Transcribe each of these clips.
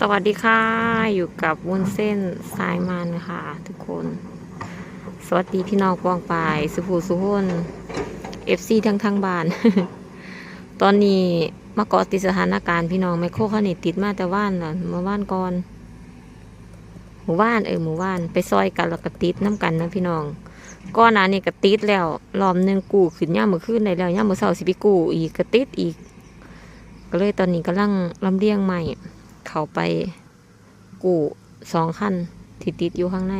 สวัสดีค่ะ อยู่กับวุ้นเส้นสายมันค่ะ ทุกคน สวัสดีพี่น้องกวางปายสุภูสุพนเอฟซีทั้งทั้งบ้าน ตอนนี้มาเกาะติดสถานการณ์พี่น้องไมโครเขานี่ติดมาแต่ว่านน่ะเมื่อว่านก่อนหมู่บ้านเออหมู่บ้านไปซอยกันแล้วก็ติดน้ำกันนะพี่น้องก้อนหนานี่ก็ติดแล้วรอบหนึ่งกู้ขึ้นย่ามมือขึ้นได้แล้วย่ามมือเสาสิไปกู้อีกก็ติดอีก ก็เลยตอนนี้กำลังลำเลียงใหม่ เขาไปกู่สองขั้นที่ติดอยู่ข้างใน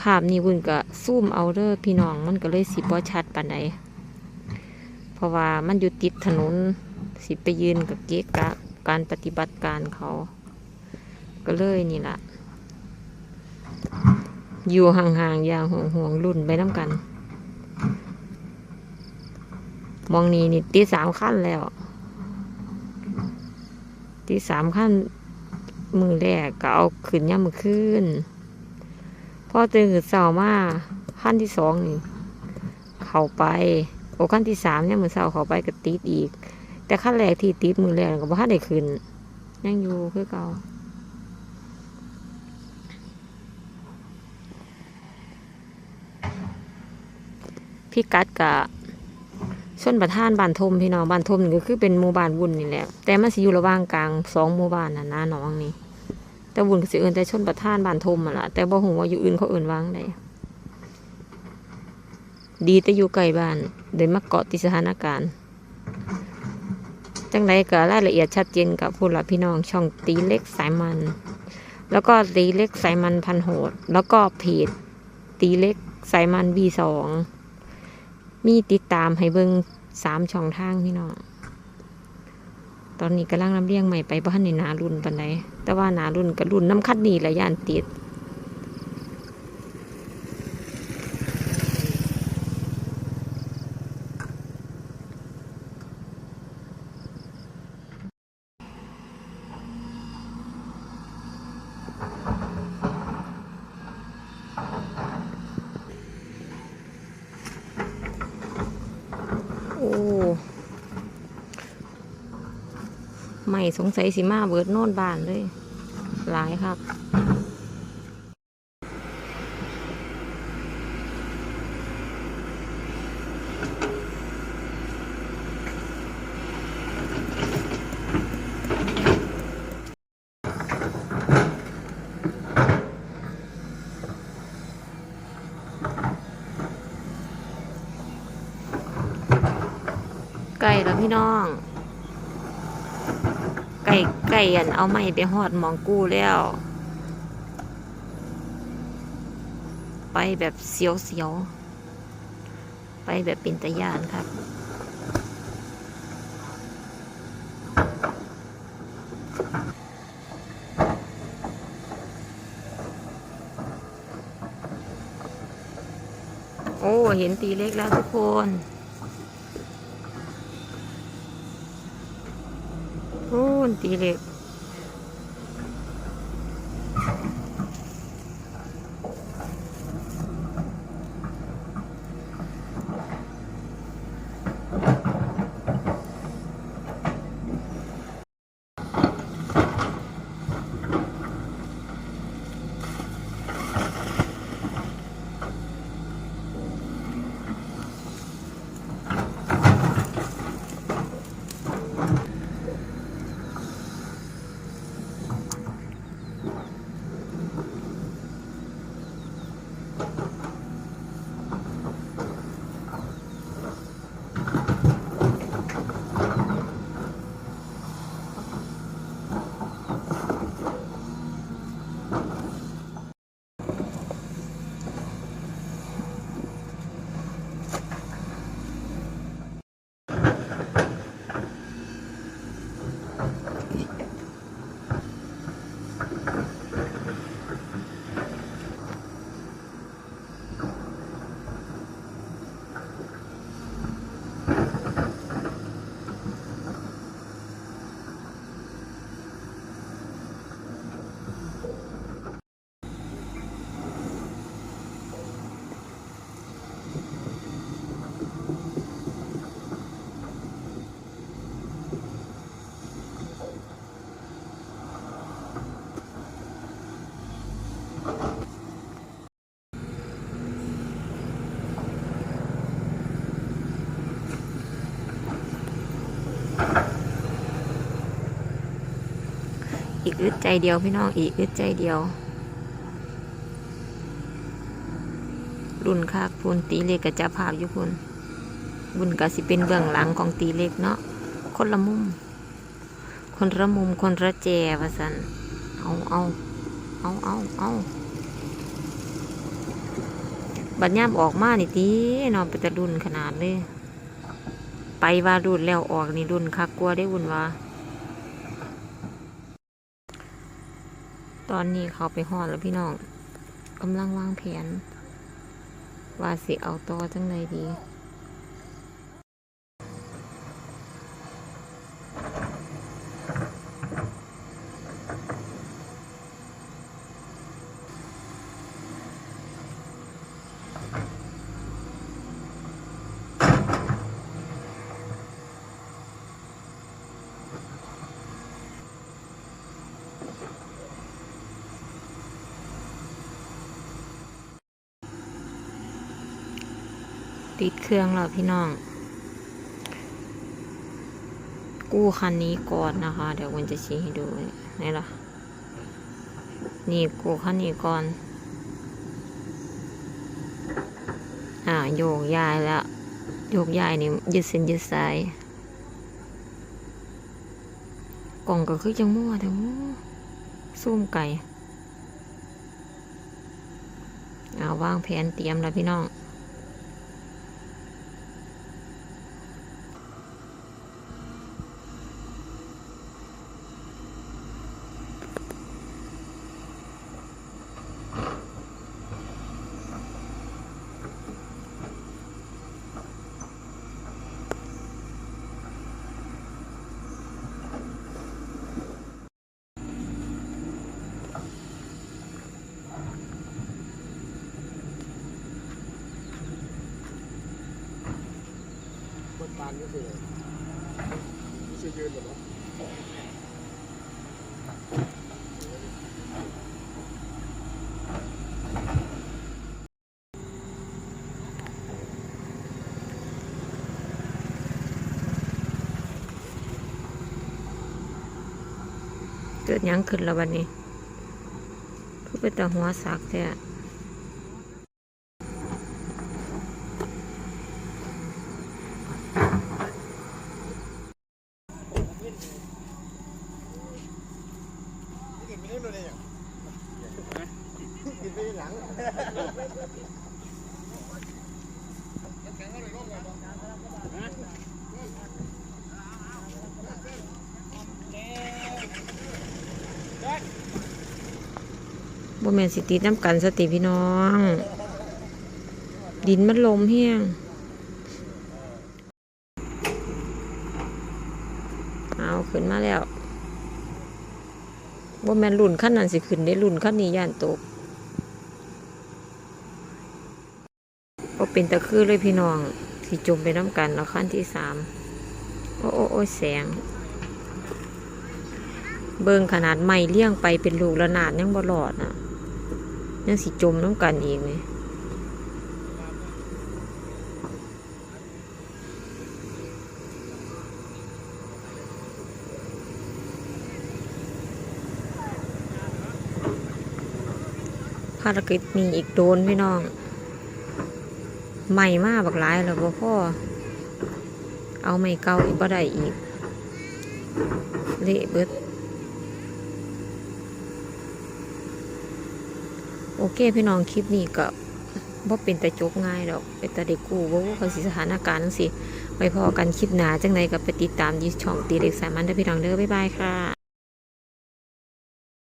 ภาพนี้วุ่นก็ซูมเอาเด้อพี่น้องมันก็เลยสิบ่ชัดปานใดเพราะว่ามันอยู่ติดถนนสิไปยืนกับเก๊กกะการปฏิบัติการเขา ก็เลยนี่ละอยู่ห่างๆอย่างห่วงๆรุ่นไปน้ำกัน มองนี้นี่ติดสามขั้นแล้ว ที่สามขั้นมือแรกก็เอาขึ้นย่ำมือขึ้นพอตื่นเสามาขั้นที่สองนี่เข้าไปโอ้ขั้นที่สามเนี่ยมือเสาเข้าไปก็ติดอีก แต่ขั้นแรกที่ติดมือแรกก็บ่ทันได้ขึ้นยังอยู่คือเก่าพี่กัดกะ ชนประทานบ้านทมพี่น้องบ้านทมนี่ก็คือเป็นหมู่บ้านวุ่นนี่แหละแต่มันสิอยู่ระหว่างกลางสองหมู่บ้านน่ะนะน้องนี่แต่วุ่นก็สิเอื่นแต่ชนประทานบ้านทมอะล่ะแต่บ่ฮู้ว่าอยู่อื่นเขาเอื่นวางได้ดีแต่อยู่ใกล้บ้านเดินมาเกาะติสถานการณ์จังไรก็รายละเอียดชัดเจนกับผู้หลักพี่น้องช่องตีเล็กสายมัน แล้วก็ตีเล็กสายมันพันโหด แล้วก็เพจตีเล็กสายมัน V2 มีติดตามให้เบิ่งสามช่องทางพี่น้อง ตอนนี้กำลังลำเลียงใหม่ไปบ้านในนารุ่นปันใดแต่ว่านารุ่นกับรุ่นน้ำคัดนี่แหละยานติด ไม่สงสัยสิมาเบิดโน่นบานเลย หลายครับ ไก่แล้วพี่น้อง ไก่ไก่อันเอาไม้ไปหอดหมองกู้แล้ว ไปแบบเสียวๆไปแบบปินตะยานครับโอ้ เห็นตีเล็กแล้วทุกคน โอ้ อึดใจเดียวพี่น้องอีกอึดใจเดียวรุ่นคากพูนตีเล็กกับจะภาพอยู่พูนบุญก็สิเป็นเบื้องหลังของตีเล็กเนาะคนละมุม คนละมุมคนละแจวสันเอาเอาเอาเอาเอาบัดย่ามออกมานี่ตีนอนไปแต่รุ่นขนาดเลยไปว่ารุ่นแล้วออกนี่รุ่นคักกลัวได้วุ่นว่า ตอนนี้เขาไปหอดแล้วพี่น้องกำลังวางแผน ว่าสิเอาต่อจังไดดี ติดเครื่องแล้วพี่น้อง กู้คันนี้ก่อนนะคะ เดี๋ยววันจะชี้ให้ดูนี่ล่ะ นี่กู้คันนี้ก่อน อ่าโยกย้ายแล้ว โยกย้ายนี่ยืดเส้นยืดสายกล่องก็คือจังมั่วแต่มั่วซุ่มไก่เอาวางแผนเตรียมแล้วพี่น้องานก็คือนี่คือยืนแบบว่าเกิดยังขึ้นแล้ววันนี้คือเป็นแต่หัวสักแท้ กินไม่ได้เลยอย่างกินไปหลังแข็งก็เลยร่องไง บ่แม่นสิติดน้ำกันสติพี่น้อง ดินมันลมเฮียง เอาขึ้นมาแล้วบ่แม่นรุ่นขั้นนั้นสิขึ้นได้รุ่นขั้นนี้ย่านตก เป็นตะคือเลยพี่น้องสิจมไปน้ำกันแล้วขั้นที่สามโอ้โอ้โอ้แสง เบิ่งขนาดไม่เลี้ยงไปเป็นลูกระนาดยังบลอดน่ะยังสิจมน้ำกันอีกเลยภารกิจนี้อีกโดนพี่น้อง ใหม่มากบักหลายแล้วบ่พ่อเอาไม่เก่าอีกบ่ได้อีกเละเบิดโอเคพี่น้องคลิปนี้ก็บ่เป็นแต่จบง่ายดอกเป็นแต่เด็กกูบ่ว่าเขาสิสถานการณ์จังซี่ไว้พอกันคลิปหนาจังไดก็ไปติดตามยี่ช่องตีเล็กสายมันเด้อพี่น้องเด้อบ๊ายบายค่ะ